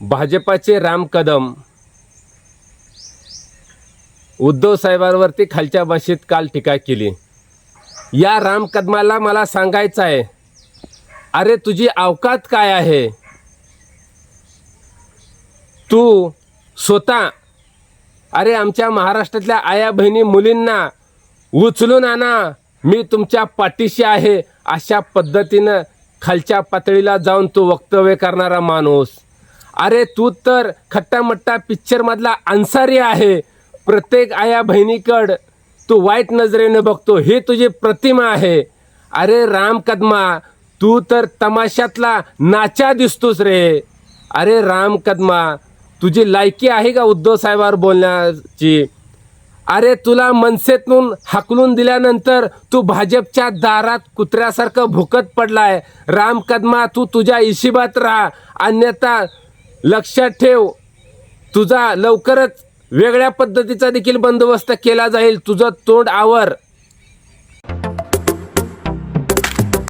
भाजपाचे राम कदम. उद्धव साहेबांवरती खालच्या भाषेत काल टीका केली. या राम कदमाला मला सांगायचं आहे अरे तुझी अवकात काय आहे? तू स्वतः अरे आमच्या महाराष्ट्रातल्या आया बहिणी मुलींना उचलून आणा मी तुमच्या पाठीशी आहे अशा पद्धतीनं खालच्या पातळीला जाऊन तू वक्तव्य करणारा माणूस. अरे तू तर खट्टामट्टा पिक्चरमधला अन्सारी आहे. प्रत्येक आया बहिणीकड तू वाईट नजरेने बघतो ही तुझी प्रतिमा आहे. अरे राम कदमा तू तर तमाशातला नाचा दिसतोस रे. अरे राम कदमा तुझी लायकी आहे का उद्धव साहेबावर बोलण्याची? अरे तुला मनसेतून हाकलून दिल्यानंतर तू भाजपच्या दारात कुत्र्यासारखं भुकत पडलाय. राम कदमा तू तुझ्या इशिबात राहा. अन्यथा लक्षात ठेव तुझा लवकरच वेगळ्या पद्धतीचा देखील बंदोबस्त केला जाईल. तुझं तोंड आवर.